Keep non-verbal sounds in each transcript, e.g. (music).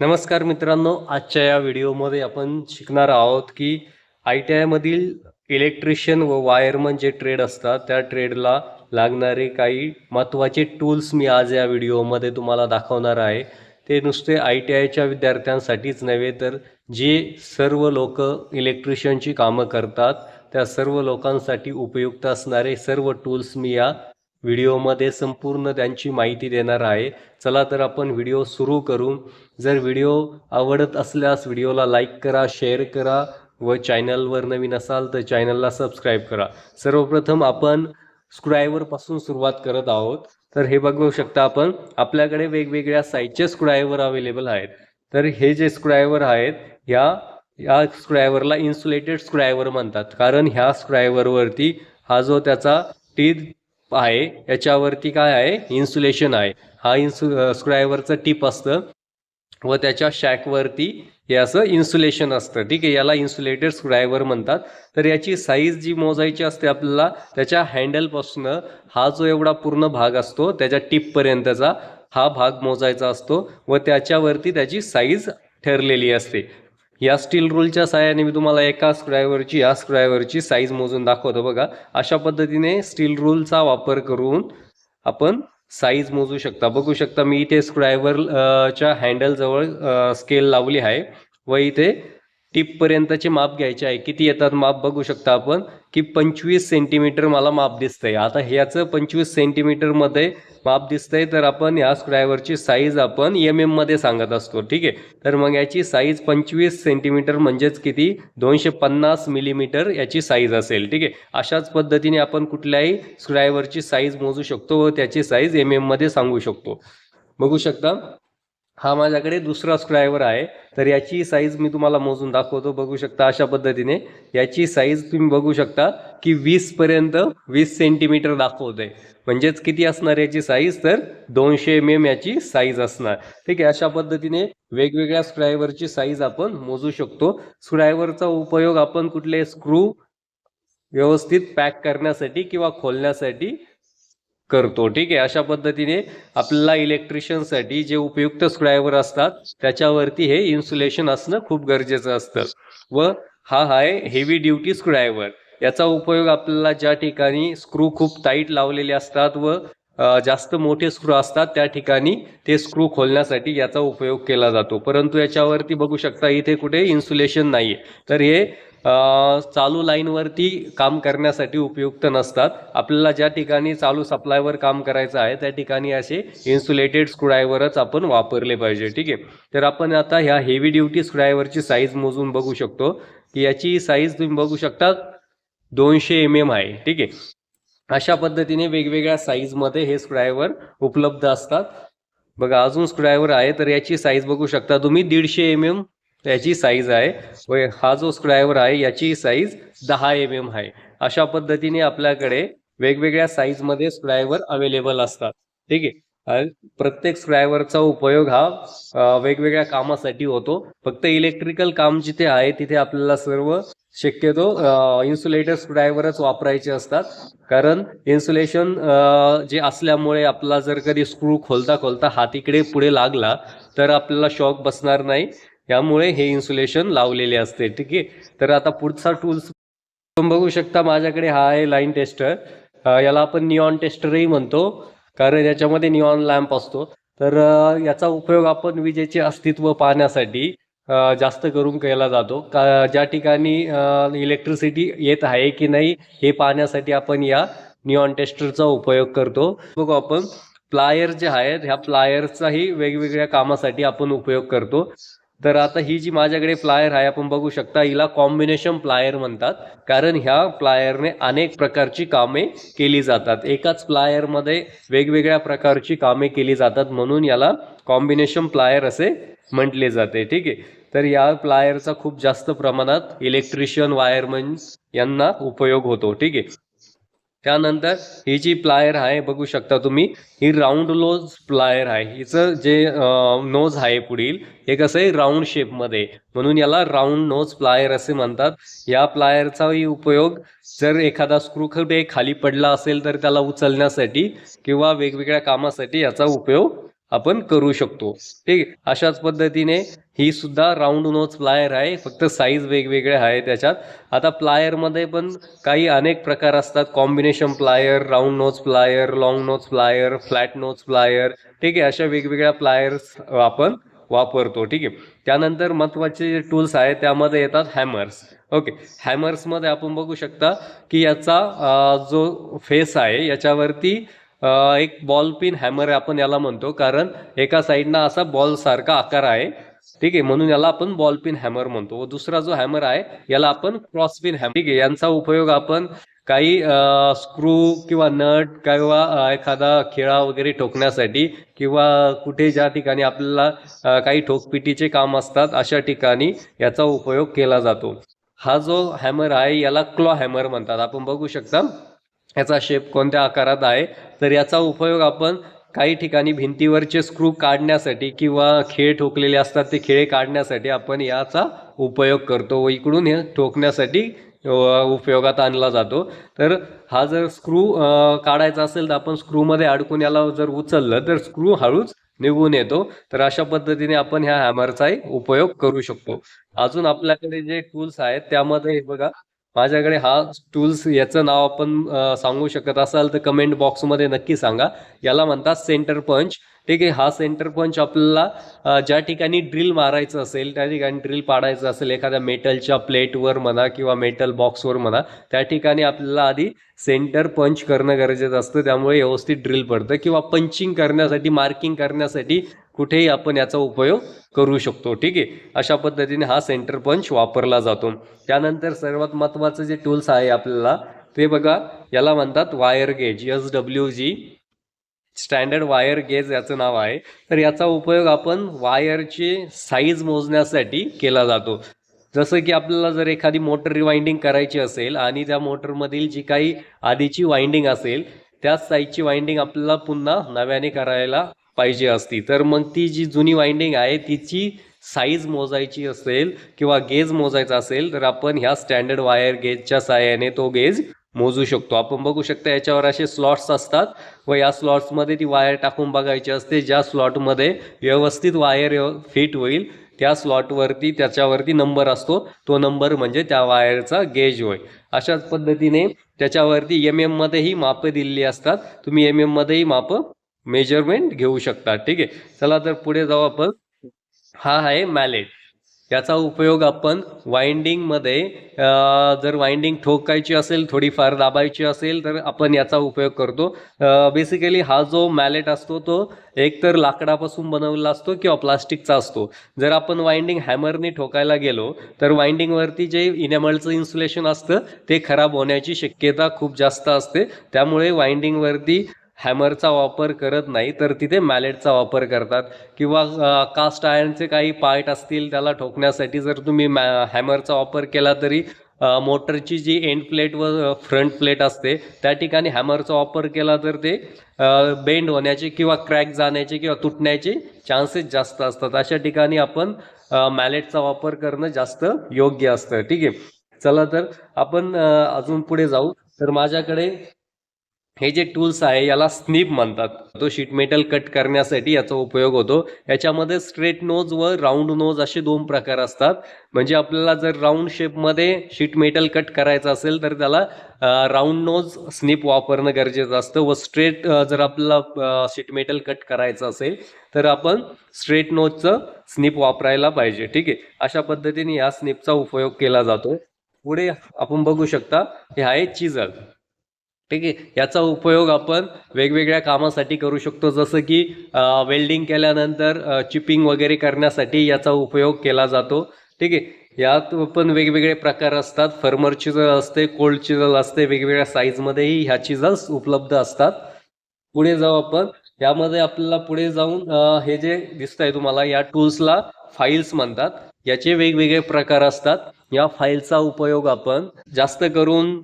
नमस्कार मित्रांनो आजच्या या व्हिडिओमध्ये आपण शिकणार आहोत की आय टी आयमधील इलेक्ट्रिशियन व वायरमन जे ट्रेड असतात त्या ट्रेडला लागणारे काही महत्त्वाचे टूल्स मी आज या व्हिडिओमध्ये तुम्हाला दाखवणार आहे. ते नुसते आय टी आयच्या विद्यार्थ्यांसाठीच नव्हे तर जे सर्व लोक इलेक्ट्रिशियनची कामं करतात त्या सर्व लोकांसाठी उपयुक्त असणारे सर्व टूल्स मी या व्हिडिओमध्ये संपूर्ण त्यांची माहिती देणार आहे. चला तर आपण व्हिडिओ सुरू करू. जर व्हिडिओ आवडत असल्यास व्हिडिओला लाईक करा शेअर करा व चॅनलवर नवीन असाल तर चॅनलला सबस्क्राईब करा. सर्वप्रथम आपण स्क्रायवरपासून सुरुवात करत आहोत. तर हे बघू शकता आपण आपल्याकडे वेगवेगळ्या साईजचे स्क्रायवर अवेलेबल आहेत. तर हे जे स्क्रायवर आहेत ह्या या स्क्रायवरला इन्सुलेटेड स्क्रायवर म्हणतात. कारण ह्या स्क्रायवरवरती हा जो त्याचा टीथ आहे. याच्यावरती काय आहे? इन्सुलेशन आहे. हा इन्सु स्क्रायवरचं टीप असतं. व त्याच्या शॅकवरती हे असं इन्सुलेशन असतं. ठीक आहे? याला इन्सुलेटेड स्क्रायवर म्हणतात. तर याची साईज जी मोजायची असते आपल्याला त्याच्या हँडलपासून हा जो एवढा पूर्ण भाग असतो त्याच्या टिपपर्यंतचा हा भाग मोजायचा असतो. व त्याच्यावरती त्याची साईज ठरलेली असते. या स्टील रूलच्या सहाय्याने मी तुम्हाला एका स्क्रायवरची या स्क्रायवरची साईज मोजून दाखवतो बघा. अशा पद्धतीने स्टील रूलचा वापर करून आपण साईज मोजू शकता. बघू शकता मी इथे स्क्रायवर च्या हँडलजवळ स्केल लावली आहे व इथे टिपपर्यंतचे माप घ्यायचे आहे. किती येतात माप बघू शकता आपण. की पंचवीस सेंटीमीटर मला माप दिसतंय. आता ह्याचं पंचवीस सेंटीमीटरमध्ये माप दिसतंय तर आपण या स्क्रायवरची साईज आपण एम एममध्ये सांगत असतो. ठीक आहे? तर मग याची साईज पंचवीस सेंटीमीटर म्हणजेच किती? दोनशे पन्नास मिलीमीटर याची साईज असेल. ठीक आहे? अशाच पद्धतीने आपण कुठल्याही स्क्रायवरची साईज मोजू शकतो व त्याची साईज एम एममध्ये सांगू शकतो. बघू शकता? हा माझ्याकडे दुसरा स्क्रायवर आहे. तर याची साईज मी तुम्हाला मोजून दाखवतो. बघू शकता अशा पद्धतीने. याची साईज तुम्ही बघू शकता की वीसपर्यंत वीस सेंटीमीटर दाखवत आहे म्हणजेच किती असणार याची साईज तर दोनशे एम एम याची साईज असणार. ठीक आहे अशा पद्धतीने वेगवेगळ्या स्क्रायवरची साईज आपण मोजू शकतो. स्क्रायवरचा उपयोग आपण कुठले स्क्रू व्यवस्थित पॅक करण्यासाठी किंवा खोलण्यासाठी करतो. ठीक आहे? अशा पद्धतीने आपल्याला इलेक्ट्रिशियनसाठी जे उपयुक्त स्क्रायवर असतात त्याच्यावरती हे इन्सुलेशन असणं खूप गरजेचं असतं. व हा आहे हेवी ड्युटी स्क्रायवर याचा उपयोग आपल्याला ज्या ठिकाणी स्क्रू खूप टाईट लावलेले असतात व जास्त मोठे स्क्रू असतात त्या ठिकाणी ते स्क्रू खोलण्यासाठी याचा उपयोग केला जातो. परंतु याच्यावरती बघू शकता इथे कुठे इन्सुलेशन नाही तर हे चालू लाईनवरती काम करण्यासाठी उपयुक्त नसतात. आपल्याला ज्या ठिकाणी चालू सप्लायवर काम करायचं आहे त्या ठिकाणी असे इन्सुलेटेड स्क्रूड्रायव्हरच आपण वापरले पाहिजे ठीक आहे? तर आपण आता ह्या हेवी ड्युटी स्क्रूड्रायव्हरची साईज मोजून बघू शकतो. की याची साईज तुम्ही बघू शकता दोनशे एम एम आहे ठीक आहे? अशा पद्धतीने वेगवेगळ्या साईजमध्ये हे स्क्रूड्रायव्हर उपलब्ध असतात. बघा अजून स्क्रूड्रायव्हर आहे तर याची साईज बघू शकता तुम्ही दीडशे एम एम याची साईज आहे. व हा जो स्क्रायवर आहे याची साईज दहा एम एम आहे. अशा पद्धतीने आपल्याकडे वेगवेगळ्या साईजमध्ये स्क्रायवर अवेलेबल असतात. ठीक आहे? प्रत्येक स्क्रायवरचा उपयोग हा वेगवेगळ्या कामासाठी होतो. फक्त इलेक्ट्रिकल काम जिथे आहे तिथे आपल्याला सर्व शक्यतो इन्सुलेटर स्क्रायवरच वापरायचे असतात. कारण इन्सुलेशन जे असल्यामुळे आपला जर कधी स्क्रू खोलता खोलता हात इकडे पुढे लागला तर आपल्याला शॉक बसणार नाही. त्यामुळे हे इन्सुलेशन लावलेले असते ठीक आहे? तर आता पुढचा टूल्स तुम्ही बघू शकता माझ्याकडे हा आहे लाईन टेस्टर याला आपण निऑन टेस्टरही म्हणतो कारण याच्यामध्ये निऑन लॅम्प असतो. तर याचा उपयोग आपण विजेचे अस्तित्व पाहण्यासाठी जास्त करून केला जातो. का ज्या ठिकाणी इलेक्ट्रिसिटी येत आहे की नाही हे पाहण्यासाठी आपण या निऑन टेस्टरचा उपयोग करतो. बघू आपण प्लायर जे आहेत ह्या प्लायरचाही वेगवेगळ्या कामासाठी आपण उपयोग करतो. तर आता ही जी माझ्याकडे प्लायर आहे आपण बघू शकता हिला कॉम्बिनेशन प्लायर म्हणतात. कारण ह्या प्लायरने अनेक प्रकारची कामे केली जातात. एकाच प्लायरमध्ये वेगवेगळ्या प्रकारची कामे केली जातात म्हणून याला कॉम्बिनेशन प्लायर असे म्हटले जाते. ठीक आहे? तर या प्लायरचा खूप जास्त प्रमाणात इलेक्ट्रिशियन वायरमन यांना उपयोग होतो. ठीक आहे? त्यानंतर ही जी प्लायर आहे बघू शकता तुम्ही ही राऊंड लोज प्लायर आहे. हिचं जे नोज आहे पुढील हे कसं आहे राऊंड शेपमध्ये म्हणून याला राऊंड नोज प्लायर असे म्हणतात. या प्लायरचाही उपयोग जर एखादा स्क्रू कुठे खाली पडला असेल तर त्याला उचलण्यासाठी किंवा वेगवेगळ्या कामासाठी याचा उपयोग आपण करू शकतो. ठीक आहे? अशाच पद्धतीने ही सुद्धा राऊंड नोज प्लायर आहे. फक्त साईज वेगवेगळे आहे त्याच्यात. आता प्लायरमध्ये पण काही अनेक प्रकार असतात. Combination plier round nose plier long nose plier flat nose plier ठीक आहे? अशा वेगवेगळ्या प्लायर्स आपण वापरतो. ठीक आहे? त्यानंतर महत्त्वाचे जे टूल्स आहेत त्यामध्ये येतात हॅमर्स ओके हॅमर्समध्ये आपण बघू शकता की याचा जो फेस आहे याच्यावरती एक बॉल पिन हॅमर आपण याला म्हणतो. कारण एका साईडनं असा बॉल सारखा आकार आहे. ठीक आहे? म्हणून याला आपण बॉल पिन हॅमर म्हणतो. व दुसरा जो हॅमर आहे याला आपण क्रॉस पिन हॅमर ठीक आहे? यांचा उपयोग आपण काही स्क्रू किंवा नट किंवा एखादा खेळा वगैरे ठोकण्यासाठी किंवा कुठे ज्या ठिकाणी आपल्याला काही ठोकपिटीचे काम असतात अशा ठिकाणी याचा उपयोग केला जातो. हा जो हॅमर आहे याला क्लॉ हॅमर म्हणतात. आपण बघू शकता. याचा शेप कोणत्या आकारात आहे? तर याचा उपयोग आपण काही ठिकाणी भिंतीवरचे स्क्रू काढण्यासाठी किंवा खेळ ठोकलेले असतात ते खेळे काढण्यासाठी आपण याचा उपयोग करतो व इकडून हे ठोकण्यासाठी उपयोगात आणला जातो. तर हा जर स्क्रू काढायचा असेल तर आपण स्क्रूमध्ये अडकून याला जर उचललं तर स्क्रू हळूच निघून येतो. तर अशा पद्धतीने आपण ह्या हॅमरचाही उपयोग करू शकतो. अजून आपल्याकडे जे टूल्स आहेत त्यामध्ये बघा माझ्याकडे हा टूल्स याचं नाव आपण सांगू शकत असाल तर कमेंट बॉक्समध्ये नक्की सांगा. याला म्हणतात सेंटर पंच ठीक आहे हा सेंटर पंच आपल्याला ज्या ठिकाणी ड्रिल मारायचं असेल त्या ठिकाणी ड्रिल पाडायचं असेल एखाद्या मेटलच्या प्लेटवर म्हणा किंवा मेटल बॉक्सवर म्हणा त्या ठिकाणी आपल्याला आधी सेंटर पंच करणं गरजेचं असतं. त्यामुळे व्यवस्थित ड्रिल पडतं किंवा पंचिंग करण्यासाठी मार्किंग करण्यासाठी कुठेही आपण याचा उपयोग करू शकतो. ठीक आहे अशा पद्धतीने हा सेंटर पंच वापरला जातो. त्यानंतर सर्वात महत्त्वाचं जे टूल्स आहे आपल्याला ते बघा याला म्हणतात wire gauge S W G standard wire gauge याचं नाव आहे. तर याचा उपयोग आपण वायरची साईज मोजण्यासाठी केला जातो. जसं की आपल्याला जर एखादी मोटर रिवाइंडिंग करायची असेल आणि त्या मोटरमधील जी काही आधीची वाइंडिंग असेल त्याच साईजची वाइंडिंग आपल्याला पुन्हा नव्याने करायला पाहिजे असती. तर मग ती जी जुनी वाइंडिंग आहे तिची साईज मोजायची असेल किंवा गेज मोजायचा असेल तर आपण ह्या स्टँडर्ड वायर गेजच्या सहाय्याने तो गेज मोजू शकतो. आपण बघू शकता याच्यावर असे स्लॉट्स असतात व या स्लॉट्समध्ये ती वायर टाकून बघायची असते. ज्या स्लॉटमध्ये व्यवस्थित वायर फिट होईल त्या स्लॉटवरती त्याच्यावरती नंबर असतो. तो नंबर म्हणजे त्या वायरचा गेज होय. अशाच पद्धतीने त्याच्यावरती एम एममध्येही मापं दिलेली असतात. तुम्ही एम एममध्येही मापं मेजरमेंट घेऊ शकता. ठीक आहे? चला तर पुढे जाऊ आपण. हा आहे मॅलेट याचा उपयोग आपण वाइंडिंगमध्ये जर वाइंडिंग ठोकायची असेल थोडीफार दाबायची असेल तर आपण याचा उपयोग करतो. बेसिकली हा जो मॅलेट असतो तो एकतर लाकडापासून बनवलेला असतो किंवा प्लास्टिकचा असतो. जर आपण वाइंडिंग हॅमरने ठोकायला गेलो तर वाइंडिंगवरती जे इनेमलचं इन्सुलेशन असतं ते खराब होण्याची शक्यता खूप जास्त असते. त्यामुळे वाइंडिंगवरती हॅमरचा वापर करत नाही तर तिथे मॅलेटचा वापर करतात. किंवा कास्ट आयर्नचे काही पार्ट असतील त्याला ठोकण्यासाठी जर तुम्ही मॅ हॅमरचा वापर केला तरी मोटरची जी एंड प्लेट व फ्रंट प्लेट असते त्या ठिकाणी हॅमरचा वापर केला तर ते बेंड होण्याचे किंवा क्रॅक जाण्याचे किंवा तुटण्याचे चान्सेस जास्त असतात. अशा ठिकाणी आपण मॅलेटचा वापर करणं जास्त योग्य असतं. ठीक आहे? चला तर आपण अजून पुढे जाऊ. तर माझ्याकडे हे जे टूल्स आहे याला स्निप म्हणतात. तो शीट मेटल कट करण्यासाठी याचा उपयोग होतो. याच्यामध्ये स्ट्रेट नोज व राऊंड नोज असे दोन प्रकार असतात. म्हणजे आपल्याला जर राऊंड शेपमध्ये शीट मेटल कट करायचं असेल तर त्याला राऊंड नोज स्निप वापरणं गरजेचं असतं व स्ट्रेट जर आपल्याला शीट मेटल कट करायचं असेल तर आपण स्ट्रेट नोजचं स्निप वापरायला पाहिजे. ठीक आहे? अशा पद्धतीने या स्निपचा उपयोग केला जातो. पुढे आपण बघू शकता हे आहे चिजल ठीक आहे? याचा उपयोग आपण वेगवेगळ्या कामासाठी करू शकतो. जसं की वेल्डिंग केल्यानंतर चिपिंग वगैरे करण्यासाठी याचा उपयोग केला जातो. ठीक आहे? यात पण वेगवेगळे प्रकार असतात. फर्मर चिजल असते कोल्ड चिजल असते वेगवेगळ्या साईजमध्येही ह्या चिजल्स उपलब्ध असतात. पुढे जाऊ आपण. यामध्ये आपल्याला पुढे जाऊन हे जे दिसत आहे तुम्हाला या टूल्सला फाईल्स म्हणतात. याचे वेगवेगळे प्रकार असतात. या फाईलचा उपयोग आपण जास्त करून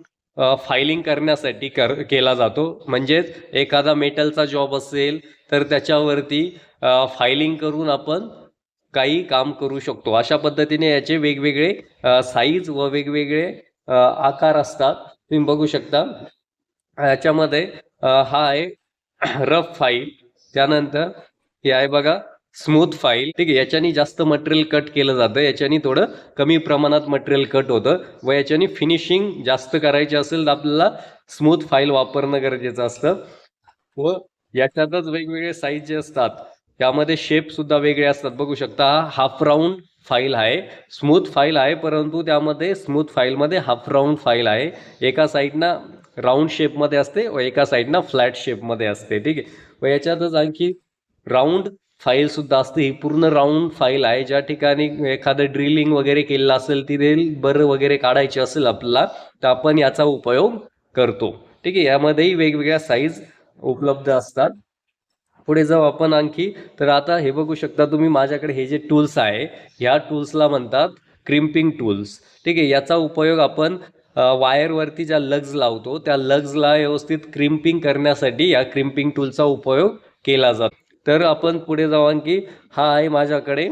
फायलिंग करण्यासाठी कर केला जातो. म्हणजेच एखादा मेटलचा जॉब असेल तर त्याच्यावरती फायलिंग करून आपण काही काम करू शकतो. अशा पद्धतीने याचे वेगवेगळे साईज व वेगवेगळे आकार असतात. तुम्ही बघू शकता. याच्यामध्ये हा आहे (coughs) रफ फाईल त्यानंतर हे आहे बघा. स्मूथ फाईल ठीक आहे याच्यानी जास्त मटेरियल कट केलं जातं. याच्यानी थोडं कमी प्रमाणात मटेरियल कट होतं. व याच्यानी फिनिशिंग जास्त करायची असेल तर आपल्याला स्मूथ फाईल वापरणं गरजेचं असतं. व याच्यातच वेगवेगळे साईज जे असतात त्यामध्ये शेप सुद्धा वेगळे असतात. बघू शकता हा हाफ राऊंड फाईल आहे. स्मूथ फाईल आहे परंतु त्यामध्ये स्मूथ फाईलमध्ये हाफ राऊंड फाईल आहे. एका साईडना राऊंड शेपमध्ये असते व एका साईडना फ्लॅट शेपमध्ये असते. ठीक आहे. व याच्यातच आणखी राऊंड फाईल सुद्धा असते. ही पूर्ण राऊंड फाईल आहे. ज्या ठिकाणी एखादं ड्रिलिंग वगैरे केलेलं असेल तिथे बरं वगैरे काढायची असेल आपल्याला तर आपण याचा उपयोग करतो. ठीक आहे? यामध्येही वेगवेगळ्या साईज उपलब्ध असतात. पुढे जाऊ आपण आणखी. तर आता हे बघू शकता तुम्ही माझ्याकडे हे जे टूल्स आहे ह्या टूल्सला म्हणतात क्रिम्पिंग टूल्स ठीक आहे? याचा उपयोग आपण वायरवरती ज्या लग्ज लावतो त्या लग्जला व्यवस्थित क्रिम्पिंग करण्यासाठी या क्रिम्पिंग टूलचा उपयोग केला जातो. तर आपण पुढे जाऊ की हा आहे माझ्याकडे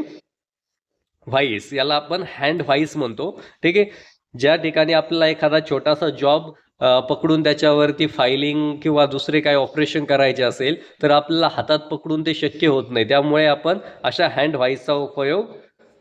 व्हाईस याला आपण हँड व्हाईस म्हणतो. ठीक आहे? ज्या ठिकाणी आपल्याला एखादा छोटासा जॉब पकडून त्याच्यावरती फायलिंग किंवा दुसरे काही ऑपरेशन करायचे असेल तर आपल्याला हातात पकडून ते शक्य होत नाही. त्यामुळे आपण अशा हँड व्हाईसचा उपयोग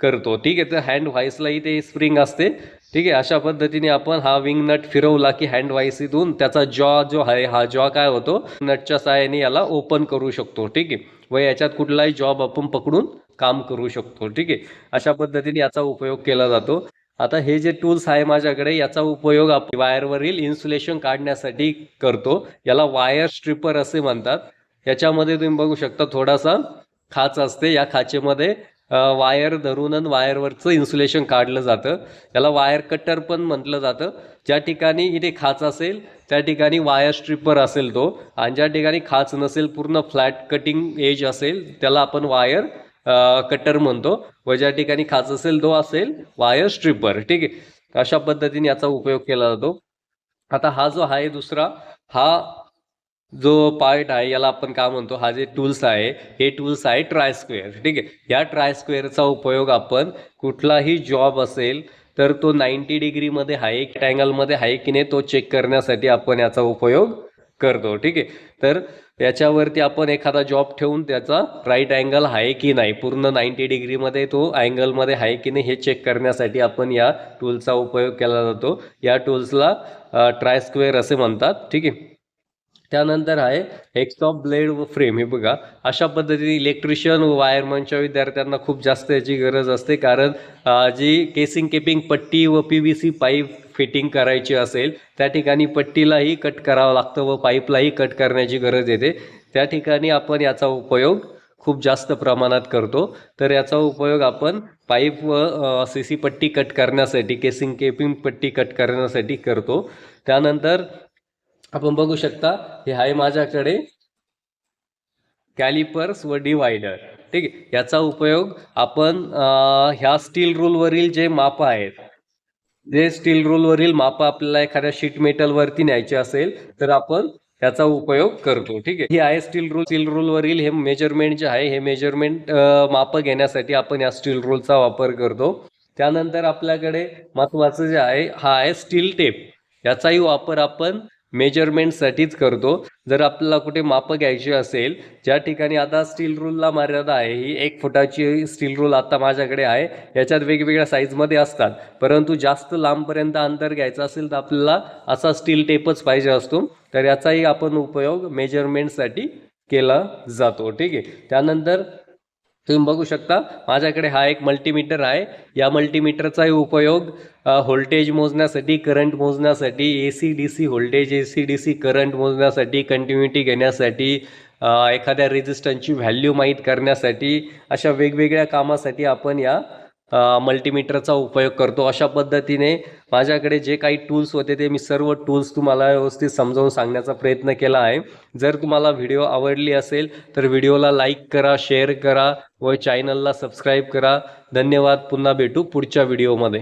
करतो. ठीक आहे? तर हँड व्हाईसलाही ते स्प्रिंग असते. ठीक आहे अशा पद्धतीने आपण हा विंग नट फिरवला की हँड वाईसीतून त्याचा जॉ जो आहे हा जॉ काय होतो? नटच्या सहाय्याने याला ओपन करू शकतो ठीक आहे. व याच्यात कुठलाही जॉब आपण पकडून काम करू शकतो ठीक आहे. अशा पद्धतीने याचा उपयोग केला जातो. आता हे जे टूल्स आहे माझ्याकडे याचा उपयोग आपण वायरवरील इन्सुलेशन काढण्यासाठी करतो. याला वायर स्ट्रिपर असे म्हणतात. याच्यामध्ये तुम्ही बघू शकता थोडासा खाच असते. या खाचेमध्ये वायर धरून वायरवरचं इन्सुलेशन काढलं जातं. याला वायर कटर पण म्हटलं जातं. ज्या ठिकाणी इथे खाच असेल त्या ठिकाणी वायर स्ट्रिपर असेल तो. आणि ज्या ठिकाणी खाच नसेल पूर्ण फ्लॅट कटिंग एज असेल त्याला आपण वायर कटर म्हणतो. व ज्या ठिकाणी खाच असेल तो असेल वायर स्ट्रिपर ठीक आहे? अशा पद्धतीने याचा उपयोग केला जातो. आता हा जो आहे दुसरा हा जो पार्ट आहे याला आपण काय म्हणतो हा जे टूल्स आहे हे टूल्स आहे ट्राय स्क्वेअर ठीक आहे? या ट्राय स्क्वेअरचा उपयोग आपण कुठलाही जॉब असेल तर तो नाईन्टी डिग्रीमध्ये आहे अँगलमध्ये आहे की नाही तो चेक करण्यासाठी आपण याचा उपयोग करतो. ठीक आहे? तर याच्यावरती आपण एखादा जॉब ठेवून त्याचा राईट अँगल आहे की नाही पूर्ण नाईन्टी डिग्रीमध्ये तो अँगलमध्ये आहे की नाही हे चेक करण्यासाठी आपण या टूलचा उपयोग केला जातो. या टूल्सला ट्राय स्क्वेअर असे म्हणतात. ठीक आहे? त्यानंतर आहे एक्सटॉप ब्लेड व फ्रेम हे बघा अशा पद्धतीने इलेक्ट्रिशियन व वायरमनच्या विद्यार्थ्यांना खूप जास्त याची गरज असते. कारण जी केसिंग केपिंग पट्टी व P V C pipe fitting करायची असेल त्या ठिकाणी पट्टीलाही कट करावं लागतं व पाईपलाही कट करण्याची गरज येते. त्या ठिकाणी आपण याचा उपयोग खूप जास्त प्रमाणात करतो. तर याचा उपयोग आपण पाईप व सी सी पट्टी कट करण्यासाठी केसिंग केपिंग पट्टी कट करण्यासाठी करतो. त्यानंतर आपण बघू शकता हे आहे माझ्याकडे कॅलिपर्स व डिवायडर. ठीक आहे? याचा उपयोग आपण ह्या स्टील रूलवरील जे माप आहेत जे स्टील रूलवरील माप आपल्याला एखाद्या शीट मेटलवरती न्यायचे असेल तर आपण याचा उपयोग करतो. ठीक आहे? ही आहे स्टील रूल स्टील रूलवरील हे मेजरमेंट जे आहे हे मेजरमेंट माप घेण्यासाठी आपण या स्टील रूलचा वापर करतो. त्यानंतर आपल्याकडे महत्वाचं जे आहे हा आहे स्टील टेप. याचाही वापर आपण मेजरमेंटसाठीच करतो. जर आपल्याला कुठे मापं घ्यायची असेल ज्या ठिकाणी आता स्टील रूलला मर्यादा आहे ही एक फुटाची स्टील रूल आता माझ्याकडे आहे याच्यात वेगवेगळ्या साईजमध्ये असतात. परंतु जास्त लांबपर्यंत अंतर घ्यायचं असेल तर आपल्याला असा स्टील टेपच पाहिजे असतो. तर याचाही आपण उपयोग मेजरमेंटसाठी केला जातो. ठीक आहे? त्यानंतर तुम्ही बघू शकता माझ्याकडे हा एक मल्टीमीटर आहे. या मल्टीमीटरचाही उपयोग व्होल्टेज मोजण्यासाठी करंट मोजण्यासाठी A C D C voltage A C D C current मोजण्यासाठी कंटिन्युटी घेण्यासाठी एखाद्या रेजिस्टन्सची व्हॅल्यू माहीत करण्यासाठी अशा वेगवेगळ्या कामासाठी आपण या मल्टीमीटरचा उपयोग करतो. अशा पद्धतीने माझ्याकडे जे काही टूल्स होते ते मी सर्व टूल्स तुम्हाला व्यवस्थित समजावून सांगण्याचा प्रयत्न केला आहे. जर तुम्हाला व्हिडिओ आवडली असेल तर व्हिडिओला लाईक करा शेअर करा व चॅनलला सबस्क्राईब करा. धन्यवाद. पुन्हा भेटू पुढच्या व्हिडिओमध्ये